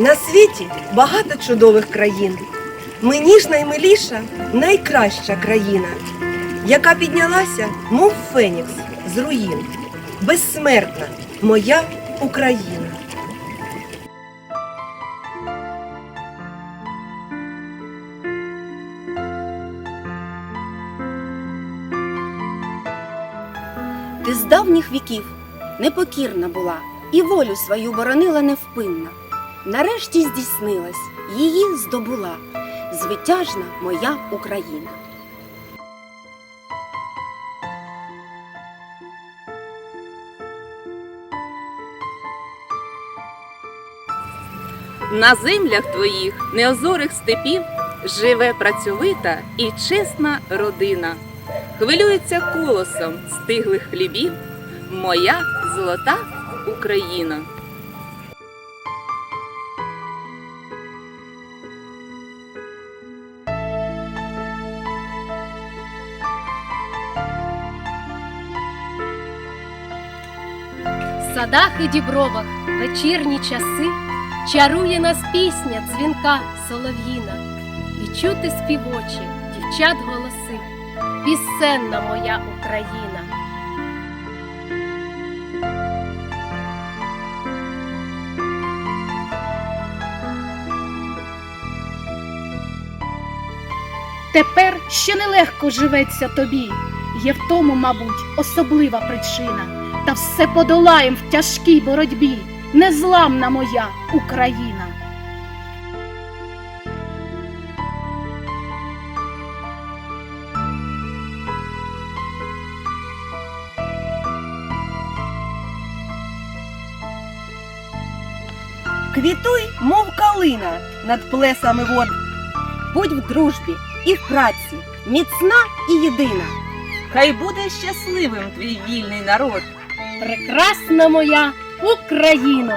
На світі багато чудових країн. Мені ж наймиліша найкраща країна, яка піднялася, мов фенікс з руїн. Безсмертна моя Україна. Ти з давніх віків непокірна була і волю свою боронила невпинна. Нарешті здійснилась, її здобула звитяжна моя Україна. На землях твоїх неозорих степів живе працьовита і чесна родина. Хвилюється колосом стиглих хлібів моя золота Україна. В садах і дібровах вечірні часи чарує нас пісня дзвінка солов'їна, і чути співочі дівчат голоси, пісенна моя Україна. Тепер ще нелегко живеться тобі. Є в тому, мабуть, особлива причина. Та все подолаєм в тяжкій боротьбі. Незламна моя Україна. Квітуй, мов калина над плесами вод. Будь в дружбі і в праці, міцна і єдина. Хай буде щасливим твій вільний народ. Прекрасна моя Україно!